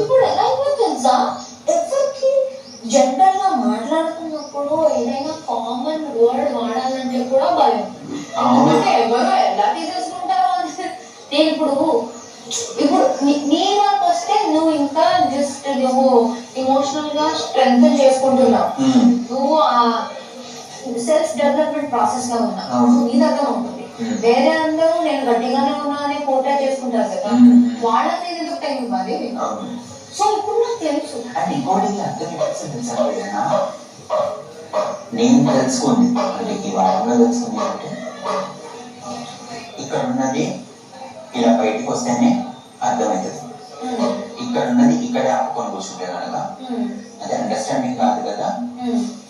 ఇప్పుడు ఎలా అయిపోయింది తెలుసా? ఎవరికి జనరల్గా మాట్లాడుతున్నప్పుడు ఏదైనా కామన్ వర్డ్ వాడాలంటే కూడా భయం. ఎందుకంటే ఎవరు ఎలా తీసేసుకుంటారో అని. నేను ఇప్పుడు ఇప్పుడు నీ- వరకు వస్తే నువ్వు ఇంకా జస్ట్ నువ్వు ఇమోషనల్గా స్ట్రెంగ్ చేసుకుంటున్నావు. నువ్వు ఆ సెల్ఫ్ డెవలప్మెంట్ ప్రాసెస్లో ఉన్నావు అవును. సో నీ దగ్గర ఉంటుంది. వేరే అందరూ నేను గట్టిగానే ఉన్నా అని పోటీ చేసుకుంటారు కదా. వాళ్ళకి ఎందుకు టైం ఇవ్వాలి సో ఇప్పుడు నాకు తెలుసు ఇంకోటి అర్థం నేను తెలుసుకుంది అంటే ఈ వారంలో తెలుసుకుంది అంటే ఇక్కడ ఉన్నది ఇలా బయటికి వస్తేనే అర్థమవుతుంది. ఇక్కడ ఉన్నది ఇక్కడే ఆపుకొని కూర్చుంటే కనుక. అది అండర్స్టాండింగ్ కాదు కదా.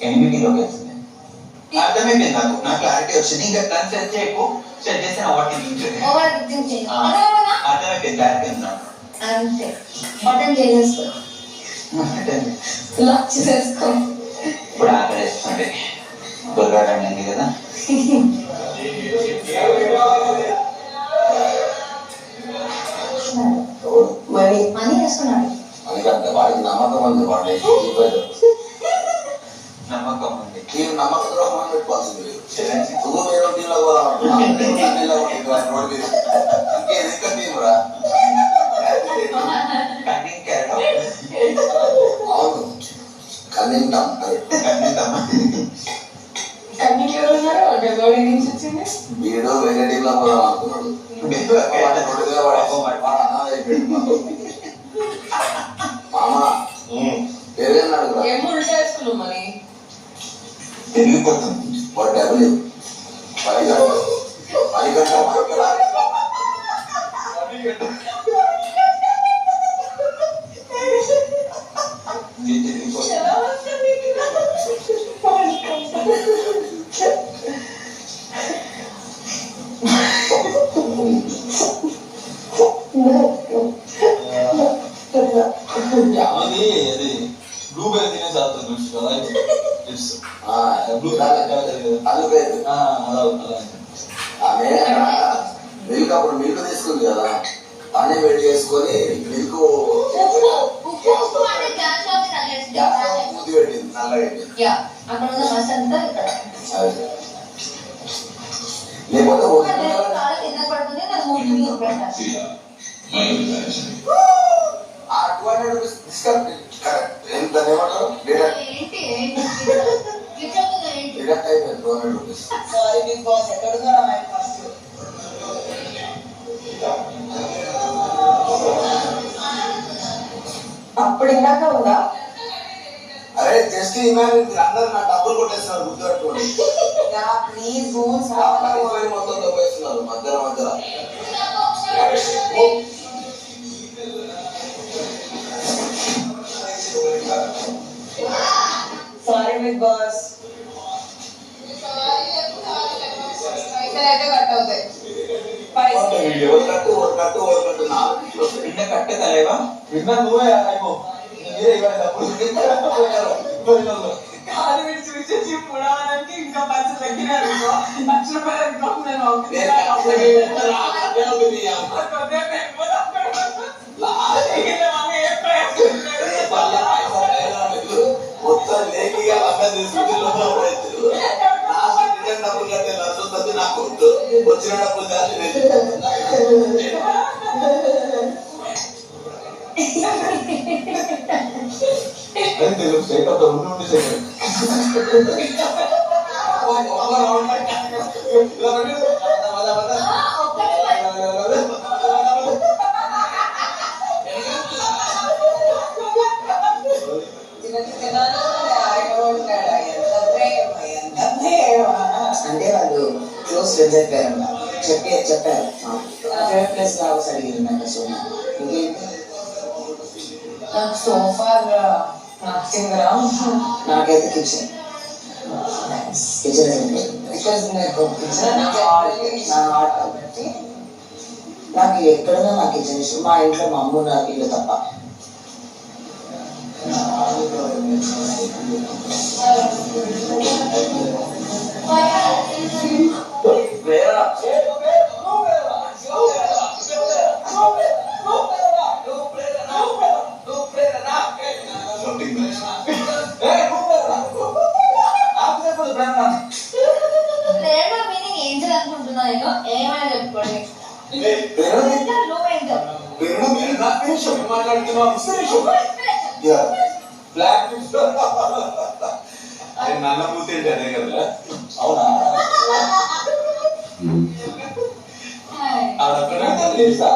ఎనిమిటీలోకి వెళ్తుంది అర్థమైపోయింది నాకు నా క్లారిటీ వచ్చింది ఇంకా దాన్ని సెట్ చేయకు సెట్ చేస్తే నా వాటి ఓవర్ థింక్ చేయాలి ఆ. అదే కదా అర్థమైపోయింది క్లారిటీ ఉంది నాకు అంతే బటన్ చేసేసుకో లాక్ చేసేసుకో ఇప్పుడు ఆకలి వేస్తుంది గుర్రాడు అయింది కదా మరి మనీ వేసుకున్నాడు అందుకంటే వాడికి నమ్మకం ఉంది వాడి జీవితం. నమ్మకం ఉంది నమ్మకద్రోహం నమ్మక ద్రోహం అని పెట్టుకోవాల్సింది నువ్వు వేరే టీంలో కూడా టీంలో రోడ్డు ఇంకేది ఇంకా టీం రా అవును కన్నింటాం వీడు వేరే టీంలో పోదాం అనుకున్నాడు మామ పేరేనాడు రా ఉల్టా మరి? తిరిగిపోతుంది వాడు డబ్బులు పది గంటలు పది గంటలు ఇది తిరిగిపోతుంది అలా ఆమె మిల్క్ అప్పుడు మిల్క్ తీసుకుంది కదా. అన్నీ వేడి చేసుకొని మిల్క్ మూతి పెట్టింది. లేకపోతే ఆ టూ హండ్రెడ్ రూపీస్ కరెక్ట్ ఎంత ఏమంటారు? ఏంటి డిడక్ట్ అయిపోయింది two hundred rupees sorry Big Boss ఎక్కడున్నారా మైక్ ఫస్ట్ అప్పుడు ఇందాక ఉందా? అరే జస్ట్ ఇమాజిన్ అందరు నా డబ్బులు కొట్టేస్తున్నారు గుర్తుపెట్టుకోండి. ప్లీజ్ మొత్తం వస్తాయి. నిన్న కట్టే తలేవా విన్నా నువ్వే అయిపో మీరే ఇవ్వాలి డబ్బులు పోయినారు. కాలు విడిచి విడిచి పుడవడానికి ఇంకా పైసలు తగ్గినారు అనుకో. లక్ష రూపాయలు అనుకో, నేను వద్దు. వచ్చిన డబ్బులు కాదు నేను అది తెలుగు స్టేట్ ఆఫ్ ద ఉండి ఉండి సెకండ్ క్లోజ్ ఫ్రెండ్స్ అయిపోయారు చెప్పే చెప్పారు ఫేవరెట్ ప్లేస్ కావాల్సి అడిగిరంట సో ఇంకేంటి నాకు సోఫార్ నచ్చిందిరా నాకైతే కిచెన్ కిచెన్ బికాస్ నాకు కిచెన్ నా ఆర్ట్ కాబట్టి నాకు ఎక్కడైనా నాకు కిచెన్ ఇష్టం మా ఇంట్లో మా అమ్మ నా ఇల్లు తప్ప బ్రహ్మ ప్రేరణ మీనింగ్ ఏంజల్ అనుకుంటున్నా నేను? ఏమైనా చెప్పుకోండి. పెరుగు. మీరు నా పేరు మాట్లాడుతున్నాం బ్లాక్ అవునా? ఆడక్కడ తెలుసా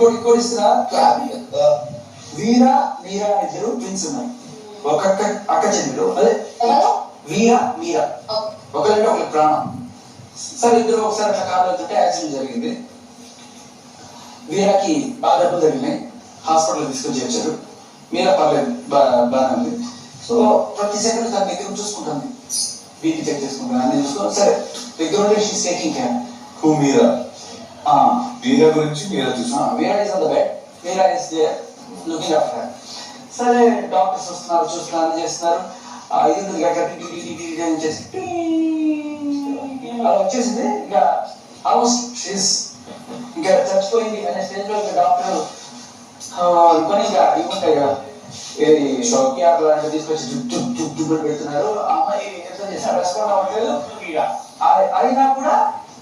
ఇంకోటి ఇంకోటి ఇస్తున్నా వీర మీరా అనే ఇద్దరు ట్విన్స్ ఉన్నారు ఒక అక్క చెల్లెలు అదే వీర మీరా ఒకరంటే ఒకరి ప్రాణం. సరే ఇద్దరు ఒకసారి అట్లా కారు వెళ్తుంటే యాక్సిడెంట్ జరిగింది. వీరాకి బాగా దెబ్బలు జరిగినాయి. హాస్పిటల్ తీసుకొచ్చి వచ్చారు మీరా పర్లేదు బా బాగానే ఉంది. సో ప్రతి సెకండ్ తన దగ్గర చూసుకుంటుంది బీపీ చెక్ చేసుకుంటాను. అన్ని చూసుకుని సరే దగ్గర ఉండి she's taking care who Meera? Meera గురించి మీరా చూసా Veera is on the bed Veera is there looking after సరే డాక్టర్స్ వస్తున్నారు చూస్తున్నారు చేస్తున్నారు? టి- టి అని చేసి అలా వచ్చేసింది. ఇంకా ఆల్మోస్ట్ షీస్ ఇంకా చచ్చిపోయింది అనే స్టేజ్లో ఇంకా డాక్టర్ అనుకొని ఇంకా ఇవి ఉంటాయి కదా ఏది షాక్ లాంటివి తీసుకొచ్చి జుట్టు జుట్టు పెడుతున్నారు. అమ్మాయి ఎంత చేసినా రెస్పాండ్ అవ్వట్లేదు. ఇక. అయినా కూడా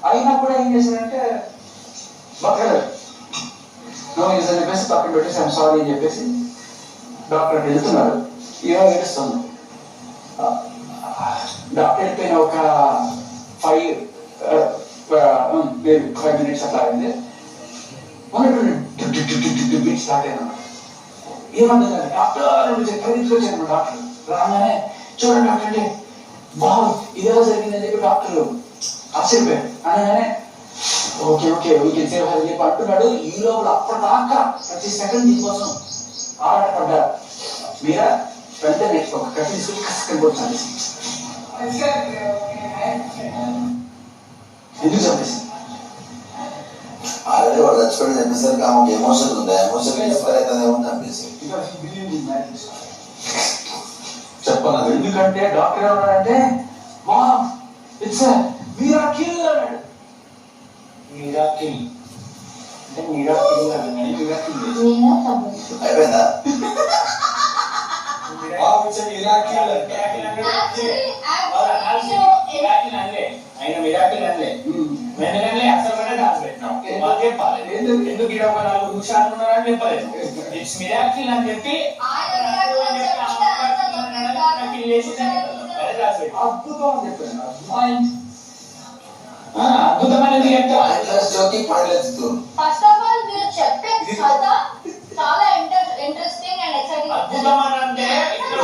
అయినా కూడా ఏం చేశారంటే బతకలేదు నో యూజ్ అని చెప్పేసి పక్కన పెట్టేసి ఐమ్ సారీ అని చెప్పేసి డాక్టర్ వెళ్తున్నారు ఈరోజు ఏడుస్తుంది డాక్టర్ వెళ్ళిపోయిన ఒక ఫైవ్ ఫైవ్ మినిట్స్ అట్లా అయింది ఉన్నటువంటి స్టార్ట్ అయినా ఏమన్నా డాక్టర్ పరిగెత్తుకొచ్చాను డాక్టర్ రాగానే చూడండి డాక్టర్ అంటే బాగు ఇదేలా జరిగిందని చెప్పి డాక్టర్ ఆశ్చర్యపోయాడు అనగానే okay okay we can save her చెప్పి. అంటున్నాడు ఈ లోపల అప్పటిదాకా ప్రతి సెకండ్ దీనికోసం ఆరాటపడ్డారు. మీరా? వెంటనే ఒక కట్టి తీసుకుని కష్టం కొట్టాలి ఎందుకు చంపేసి? ఆల్రెడీ వాడు చచ్చిపోయి చెప్పేసరికి ఆమెకి ఎమోషన్ ఉంది ఎమోషన్ ఏమో అనిపిస్తుంది చెప్పనా? ఎందుకంటే డాక్టర్ ఏమన్నాడంటే మా ఇట్స్ మీరా కిల్ అన్నాడు మీరా కిల్ అంటే మీరా కిల్ అన్నాడు మీరా కిల్ నేను తమ్ముడు అయిపోయిందా యాక్చువల్లీ యాక్చువల్లీ ఆయన మిరాకిల్ అనలే వెనకనే అసలు కూడా రాసి పెట్టినాం వాళ్ళు చెప్పాలి ఎందుకు ఎందుకు ఇక్కడ ఒక నాలుగు నిమిషాలు ఉన్నారని చెప్పలేదు ఇట్స్ మిరాకిల్ అని చెప్పి ఆయన miracle అని అద్భుతమైనది పాయింట్లెస్ జోకి పాయింట్లెస్ ఫస్ట్ ఆఫ్ ఆల్ మీరు చెప్పే కథ చాలా ఇంటర్ ఇంట్రెస్టింగ్ అండ్ ఎక్సైటింగ్ అద్భుతం. అని అంటే ఇక్కడ